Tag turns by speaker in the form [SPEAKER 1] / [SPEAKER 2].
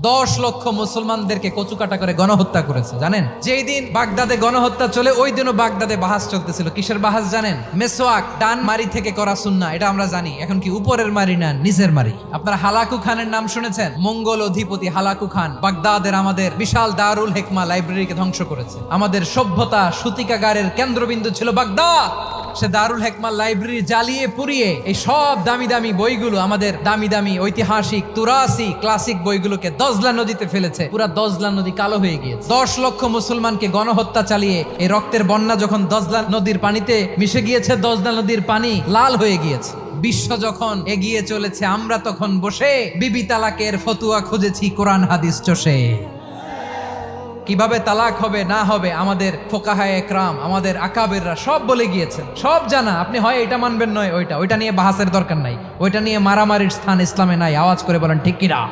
[SPEAKER 1] দশ লক্ষ মুসলমানদেরকে কচুকাটা করে গণহত্যা করেছে, জানেন? যেই দিন বাগদাদে গণহত্যা চলে, ওই দিনও বাগদাদে বাহাস চলতেছিল। কিসের বাহাস জানেন? মেসোয়াক, ডান মারি থেকে করা সুন্না এটা আমরা জানি। এখন কি উপরের মারি না নিচের মারি? আপনারা হালাকু খানের নাম শুনেছেন? মঙ্গল অধিপতি হালাকু খান বাগদাদের আমাদের বিশাল দারুল হেকমা লাইব্রেরিকে ধ্বংস করেছে। আমাদের সভ্যতা সূতিকাগারের কেন্দ্রবিন্দু ছিল বাগদাদ! সে দারুল হেকমা লাইব্রেরি জ্বালিয়ে পুড়িয়ে এই সব দামি দামি বইগুলো আমাদের দামি দামি ঐতিহাসিক তুরাসি ক্লাসিক বইগুলোকে দজলা নদীতে ফেলেছে। পুরা দজলা নদী কালো হয়ে গিয়েছে। দশ লক্ষ মুসলমানকে গণহত্যা চালিয়ে এই রক্তের বন্যা যখন দজলা নদীর পানিতে মিশে গিয়েছে, দজলা নদীর পানি লাল হয়ে গিয়েছে। বিশ্ব যখন এগিয়ে চলেছে, আমরা তখন বসে বিবি তালাকের ফতুয়া খুঁজেছি, কোরআন হাদিস চষে। কীভাবে তালাক হবে, না হবে, আমাদের ফোকাহায় একরাম, আমাদের আকাবেররা সব বলে গিয়েছেন। সব জানা, আপনি হয় এটা মানবেন নয়, ওইটা। ওইটা নিয়ে বাহাসের দরকার নাই। ওইটা নিয়ে মারামারির স্থান ইসলামে নাই। আওয়াজ করে বলেন, ঠিক কিনা?